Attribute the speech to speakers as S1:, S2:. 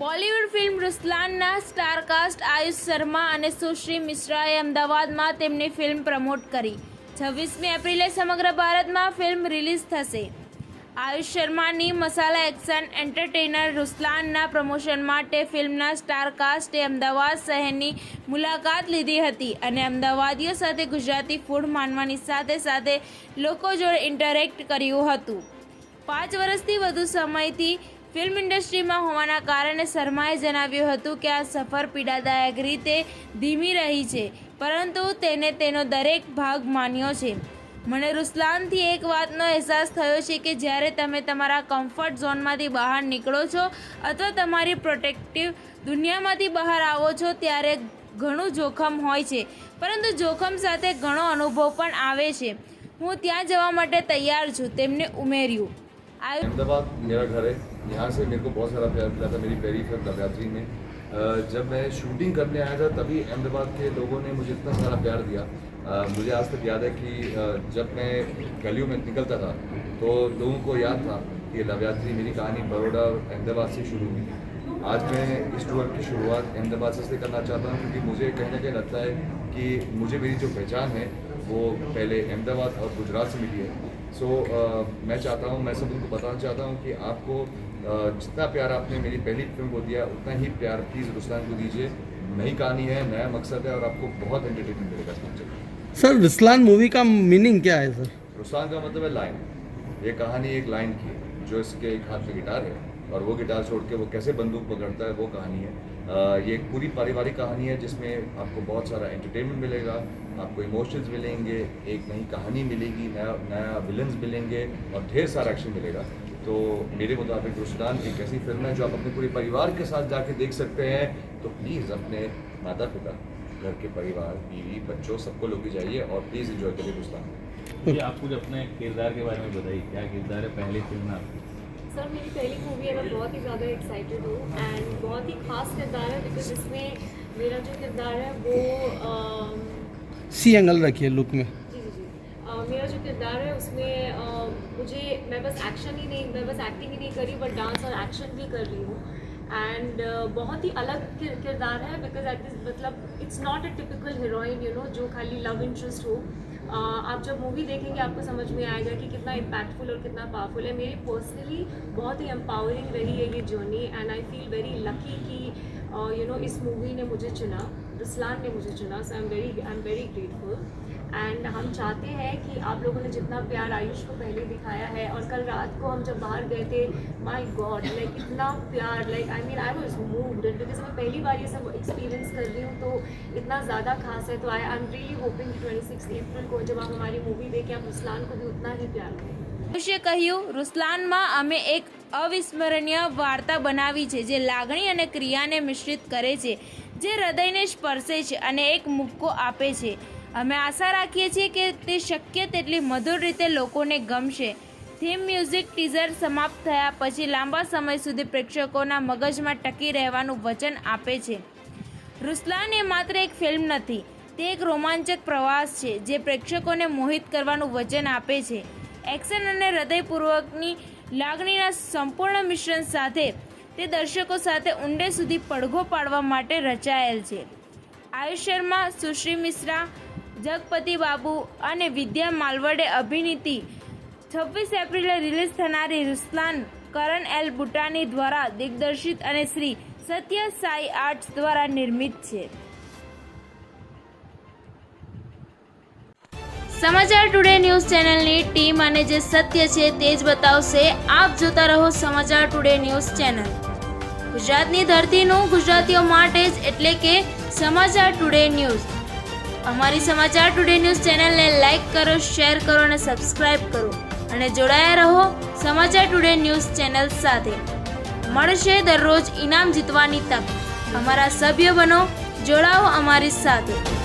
S1: રૂસલાનના star cast Ayush Sharma અને સુશ્રી મિશ્રાએ અમદાવાદમાં તેમની ફિલ્મ પ્રમોટ કરી. છવ્વીસમી એપ્રિલે સમગ્ર ભારતમાં ફિલ્મ રિલીઝ થશે. આયુષ શર્માની મસાલા એક્શન એન્ટરટેનર રુસલાનના પ્રમોશન માટે ફિલ્મના સ્ટારકાસ્ટે અમદાવાદ શહેરની મુલાકાત લીધી હતી અને અમદાવાદીઓ સાથે ગુજરાતી ફૂડ માનવાની સાથે સાથે લોકો જોડે ઇન્ટરેક્ટ કર્યું હતું. પાંચ વર્ષથી વધુ સમયથી ફિલ્મ ઇન્ડસ્ટ્રીમાં હોવાના કારણે શર્માએ જણાવ્યું હતું કે આ સફર પીડાદાયક રીતે ધીમી રહી છે, પરંતુ તેને તેનો દરેક ભાગ માન્યો છે. મને રૂસલાનથી એક વાતનો અહેસાસ થયો છે કે જ્યારે તમે તમારા કમ્ફર્ટ ઝોનમાંથી બહાર નીકળો છો અથવા તમારી પ્રોટેક્ટિવ દુનિયામાંથી બહાર આવો છો ત્યારે ઘણું જોખમ હોય છે, પરંતુ જોખમ સાથે ઘણો અનુભવ પણ આવે છે. હું ત્યાં જવા માટે તૈયાર છું તેમણે ઉમેર્યું.
S2: अहमदाबाद मेरा घर है। यहाँ से मेरे को बहुत सारा प्यार मिला था मेरी पहली फ़िल्म नवरात्रि में। जब मैं शूटिंग करने आया था, तभी अहमदाबाद के लोगों ने मुझे इतना सारा प्यार दिया। मुझे आज तक याद है कि जब मैं गलियों में निकलता था तो लोगों को याद था कि नवरात्रि मेरी कहानी बड़ोड़ा और अहमदाबाद से शुरू हुई। आज मैं इस टूर की शुरुआत अहमदाबाद से करना चाहता हूँ क्योंकि मुझे कहीं ना कहीं लगता है कि मुझे मेरी जो पहचान है वो पहले अहमदाबाद और गुजरात से मिली है। सो so, uh, मैं चाहता हूँ मैं सब उनको बताना चाहता हूँ कि आपको अ, जितना प्यार आपने मेरी पहली फ़िल्म को दिया उतना ही प्यार प्लीज़ रुस्तान को दीजिए। नई कहानी है नया मकसद है और आपको बहुत एंटरटेनमेंट मिलेगा इस
S3: सर रिस्लान मूवी का मीनिंग क्या है सर?
S2: रुस्तान का मतलब है लाइन ये कहानी एक लाइन की है जो इसके एक हाथ में गिटार है और वो गिटार छोड़ के वो कैसे बंदूक पकड़ता है वो कहानी है। ये एक पूरी पारिवारिक कहानी है जिसमें आपको बहुत सारा एंटरटेनमेंट मिलेगा, आपको इमोशंस मिलेंगे, एक नई कहानी मिलेगी, नया नया विलन्स मिलेंगे और ढेर सारा एक्शन मिलेगा। तो मेरे मुताबिक रुस्तान एक ऐसी फ़िल्म है जो आप अपने पूरे परिवार के साथ जाके देख सकते हैं। तो प्लीज़ अपने माता पिता घर के परिवार, बीवी, बच्चों सबको लोग जाइए और प्लीज़ इन्जॉय करिए रुस्तान
S4: जी आप कुछ अपने किरदार के बारे में बताइए, क्या किरदार है पहली फ़िल्म आपकी?
S5: सर मेरी पहली मूवी है मैं बहुत ही ज़्यादा एक्साइटेड हूँ एंड बहुत ही खास किरदार है बिकॉज़ इसमें मेरा जो किरदार है वो
S3: सी एंगल रखिए लुक में।
S5: जी जी जी। मेरा जो किरदार है उसमें मुझे मैं बस एक्शन ही नहीं मैं बस एक्टिंग ही नहीं करी बट डांस और एक्शन भी कर रही हूँ। एंड बहुत ही अलग किरदार है बिकॉज़ एट दिस मतलब it's not a typical heroine you know जो खाली लव इंटरेस्ट हो। आप जब मूवी देखेंगे, आपको समझ में आएगा कि कितना इम्पैक्टफुल और कितना पावरफुल है। मेरी पर्सनली बहुत ही एम्पावरिंग रही है ये journey and I feel very lucky कि यू नो इस मूवी ने मुझे चुना। इस्लाम ने मुझे चुना so I am very I am very grateful and हम चाहते हैं कि आप लोगों ने जितना प्यार आयुष को पहले दिखाया है और कल रात को हम जब बाहर गए थे माय गॉड लाइक इतना प्यार like I mean I was moved because मैं पहली बार ये सब एक्सपीरियंस कर रही हूँ तो इतना ज़्यादा खास है तो I I am really hoping twenty six April को जब आप हमारी मूवी देखें, आप रुस्लान को भी उतना ही प्यार करें।
S1: खुशी कहूँ रुस्लान माँ, हमें एक અવિસ્મરણીય વાર્તા બનાવી છે, જે લાગણી અને ક્રિયાને મિશ્રિત કરે છે, જે હૃદયને સ્પર્શે છે અને એક મુક્કો આપે છે. અમે આશા રાખીએ છીએ કે તે શક્ય તેટલી મધુર રીતે લોકોને ગમશે. થીમ મ્યુઝિક ટીઝર સમાપ્ત થયા પછી લાંબા સમય સુધી પ્રેક્ષકોના મગજમાં ટકી રહેવાનું વચન આપે છે. રૂસલાન એ માત્ર એક ફિલ્મ નથી, તે એક રોમાંચક પ્રવાસ છે, જે પ્રેક્ષકોને મોહિત કરવાનું વચન આપે છે. એક્શન અને હૃદયપૂર્વકની લાગણીના સંપૂર્ણ મિશ્રણ સાથે તે દર્શકો સાથે ઊંડે સુધી પડઘો પાડવા માટે રચાયેલ છે. આયુષ શર્મા, સુશ્રી મિશ્રા, જગપતિ બાબુ અને વિદ્યા માલવડે અભિનેતી છવ્વીસ એપ્રિલે રિલીઝ થનારી રુસ્લાન કરણ એલ બુટાની દ્વારા દિગ્દર્શિત અને શ્રી સત્ય સાઈ આર્ટ્સ દ્વારા નિર્મિત છે. સમાચાર ટુડે ન્યૂઝ ચેનલની ટીમ અને જે સત્ય છે તે જ બતાવશે. આપ જોતા રહો સમાચાર ટુડે ન્યૂઝ ચેનલ ગુજરાતની ધરતીનું ગુજરાતીઓ માટે જ એટલે કે સમાચાર ટુડે ન્યૂઝ અમારી સમાચાર ટુડે ન્યૂઝ ચેનલને લાઈક કરો શેર કરો અને સબસ્ક્રાઇબ કરો. અને જોડાયા રહો સમાચાર ટુડે ન્યૂઝ ચેનલ સાથે. મળશે દરરોજ ઇનામ જીતવાની તક. અમારા સભ્ય બનો, જોડાઓ અમારી સાથે.